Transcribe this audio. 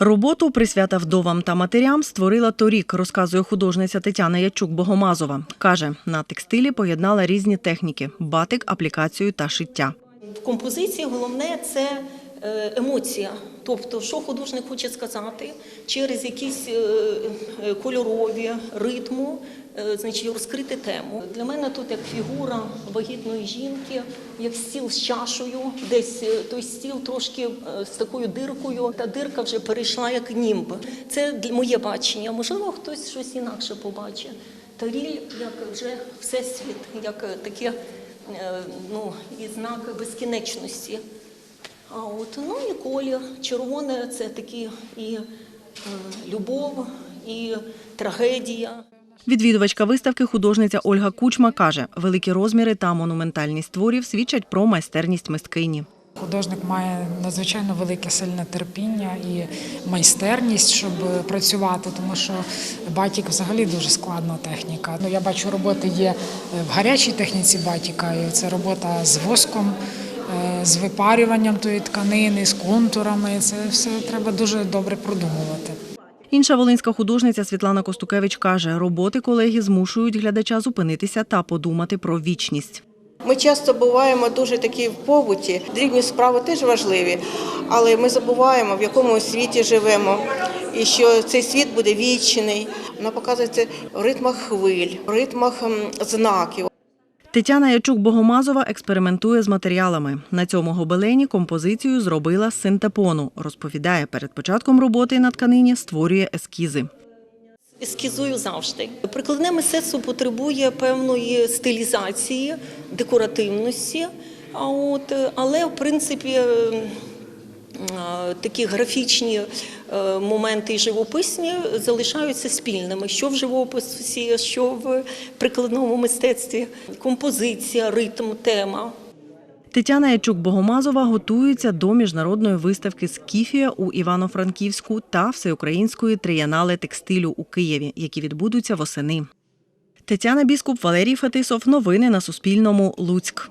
Роботу присвята вдовам та матерям створила торік, розказує художниця Тетяна Ячук Богомазова. Каже, на текстилі поєднала різні техніки: батик, аплікацію та шиття. В композиції головне це емоція. Тобто, що художник хоче сказати через якісь е, е, кольорові ритму, е, значить, розкрити тему. Для мене тут як фігура вагітної жінки, як стіл з чашею, десь е, той стіл трошки е, з такою диркою. Та дирка вже перейшла як німб. Це моє бачення. Можливо, хтось щось інакше побачить. Таріль як вже всесвіт, як е, таке е, ну, і знак безкінечності. А от, ну і колір. Червоне це такі і е, любов, і трагедія. Відвідувачка виставки художниця Ольга Кучма каже, великі розміри та монументальність творів свідчать про майстерність мисткині. Художник має надзвичайно велике сильне терпіння і майстерність, щоб працювати, тому що батік взагалі дуже складна техніка. Ну, я бачу, роботи є в гарячій техніці батіка, і це робота з воском, е, з випарюванням тої тканини, з контурами. Це все треба дуже добре продумувати. Інша волинська художниця Світлана Костукевич каже, роботи колеги змушують глядача зупинитися та подумати про вічність. Ми часто буваємо дуже такі в побуті. Дрібні справи теж важливі, але ми забуваємо, в якому світі живемо, і що цей світ буде вічний. Вона показується в ритмах хвиль, в ритмах знаків. Тетяна Ячук Богомазова експериментує з матеріалами. На цьому гобелені композицію зробила з синтепону. Розповідає, перед початком роботи на тканині створює ескізи. Ескізую завжди. Прикладне мистецтво потребує певної стилізації, декоративності. А от, але в принципі е, е, такі графічні моменти і живописні залишаються спільними. Що в живописі, що в прикладному мистецтві, композиція, ритм, тема. Тетяна Ячук Богомазова готується до міжнародної виставки Скіфія у Івано-Франківську та всеукраїнської трієнале текстилю у Києві, які відбудуться восени. Тетяна Біскуп, Валерій Фетисов. Новини на Суспільному. Луцьк.